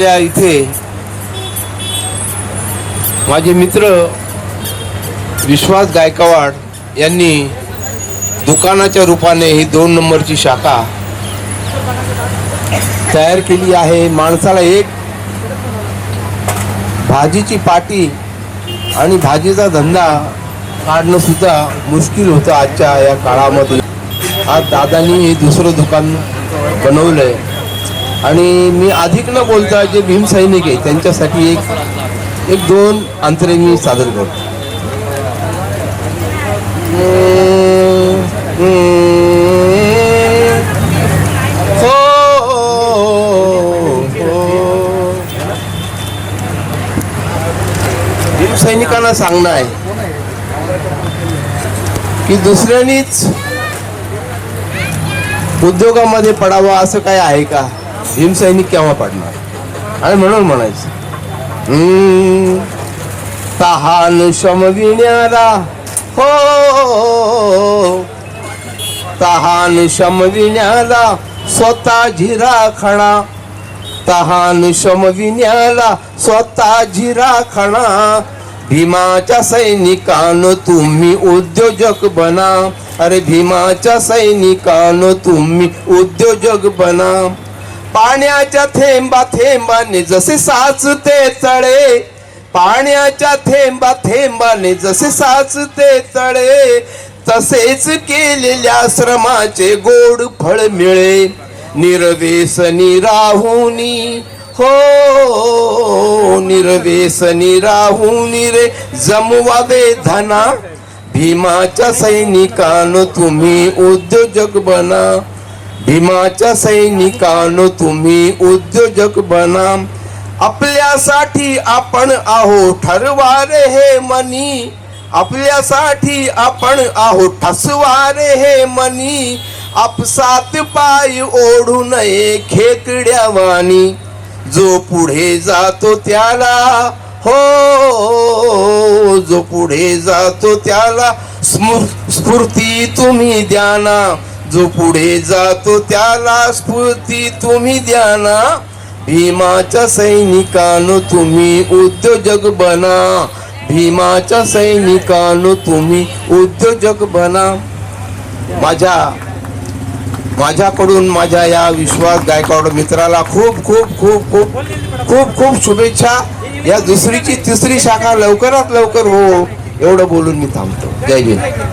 आपल्या इथे माझे मित्र विश्वास गायकवाड यांनी दुकानाच्या रूपाने ही दोन नंबरची शाखा तयार केली आहे. माणसाला एक भाजीची पाटी आणि भाजीचा धंदा काढणं सुद्धा मुश्किल होतं आजच्या या काळामध्ये. आज दादानी हे दुसरं दुकान बनवलंय. आणि मी अधिक न बोलता जे भीमसैनिक आहे त्यांच्यासाठी एक एक दोन अंतरे मी सादर करतो. हो, हो, हो. भीमसैनिकांना सांगणं आहे की दुसऱ्यांनीच उद्योगामध्ये पडावा असं काय आहे का? भीमसैनिक केव्हा पडणार? आणि म्हणून म्हणायचं तहान शमविण्याला हो तहान शमविण्याला स्वतः झिरा खणा तहान शमविण्याला स्वतः झिरा खणा भीमाच्या सैनिकानं तुम्ही उद्योजक बना. अरे भीमाच्या सैनिकानं तुम्ही उद्योजक बना. पाण्याच्या थेंबा थेंबाने जसे साचते तळे. पाण्याच्या थेंबा थेंबाने जसे साचते तळे. तसेच केलेल्या श्रमाचे गोड फळ मिळे. निर्वेसनी राहुनी हो निर्वेसनी राहुनी रे. जमवावे धना भीमाच्या सैनिकान तुम्ही उद्योजक बना. भीमाच्या सैनिकांनो तुम्ही उद्योजक बना. आपल्यासाठी आपण आहो ठरवारे हे मनी. आपल्यासाठी आपण आहो ठसवारे हे मनी. आपसात पाय ओढू नये खेकड्यावानी जो पुढे जातो त्याला हो जो पुढे जातो त्याला स्मृ- स्फूर्ती तुम्ही द्याना जो पुढे जातो त्याला स्फूर्ती तुम्ही द्या ना. भीमाच्या सैनिकानं तुम्ही उद्योजक बना. भीमाच्या सैनिकानं तुम्ही उद्योजक बना. माझ्या माझ्याकडून माझ्या या विश्वास गायकवाड मित्राला खूप खूप खूप खूप खूप खूप शुभेच्छा. या दुसरीची तिसरी शाखा लवकरात लवकर हो. एवढं बोलून मी थांबतो. जय जय